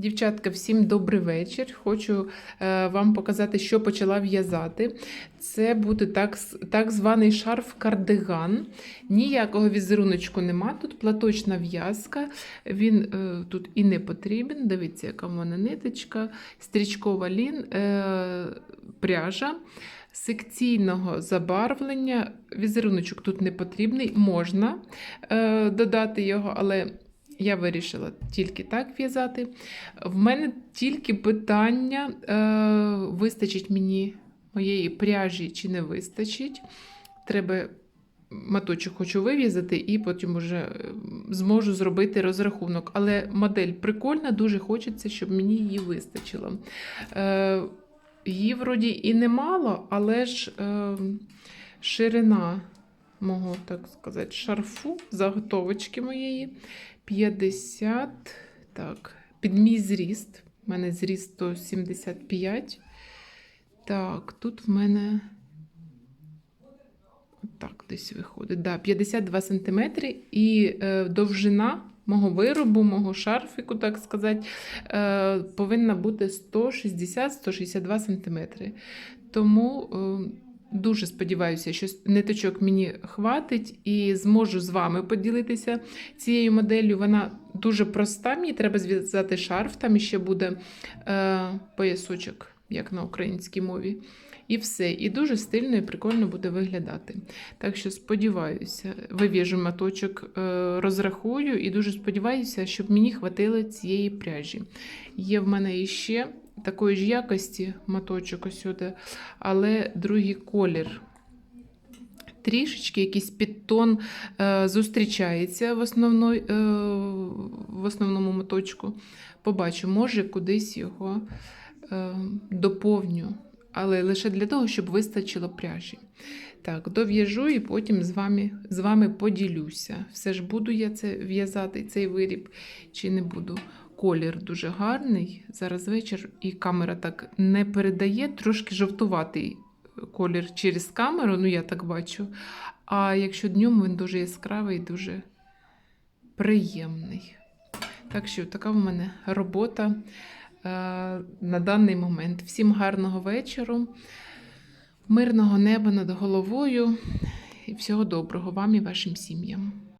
Дівчатка, всім добрий вечір. Хочу е, вам показати, що почала в'язати. Це буде так, так званий шарф-кардиган. Ніякого візеруночку нема. Тут платочна в'язка. Він е, тут і не потрібен. Дивіться, яка в мене ниточка, стрічкова лін, е, пряжа. Секційного забарвлення. Візеруночок тут не потрібний, можна е, додати його, але я вирішила тільки так в'язати. В мене тільки питання: е, вистачить мені моєї пряжі чи не вистачить. Треба маточок хочу вив'язати і потім уже е, зможу зробити розрахунок. Але модель прикольна, дуже хочеться, щоб мені її вистачило. Е, її вроді і немало, але ж е, ширина мого, так сказати, шарфу, заготовочки моєї 50. Так, під мій зріст. У мене зріст 175. Так, тут в мене. Так, десь виходить. Да, 52 см. І е, довжина мого виробу, мого шарфіку, так сказати, е, повинна бути 160-162 см. Тому е, дуже сподіваюся, що ниточок мені хватить і зможу з вами поділитися цією моделлю. Вона дуже проста. Мені треба зв'язати шарф, там ще буде е, поясочок, як на українській мові. І все. І дуже стильно і прикольно буде виглядати. Так що сподіваюся, вив'яжу маточок, е, розрахую і дуже сподіваюся, щоб мені хватило цієї пряжі. Є в мене іще такої ж якості маточок ось сюди, але другий колір. Трішечки якийсь підтон е, зустрічається в, основной, е, в основному моточку. Побачу, може кудись його е, доповню, але лише для того, щоб вистачило пряжі. Так, дов'яжу і потім з вами, з вами поділюся. Все ж буду я це в'язати, цей виріб, чи не буду. Колір дуже гарний. Зараз вечір, і камера так не передає, трошки жовтуватий колір через камеру, ну я так бачу. А якщо днем він дуже яскравий, дуже приємний. Так що така в мене робота е, на даний момент. Всім гарного вечору, мирного неба над головою і всього доброго вам і вашим сім'ям.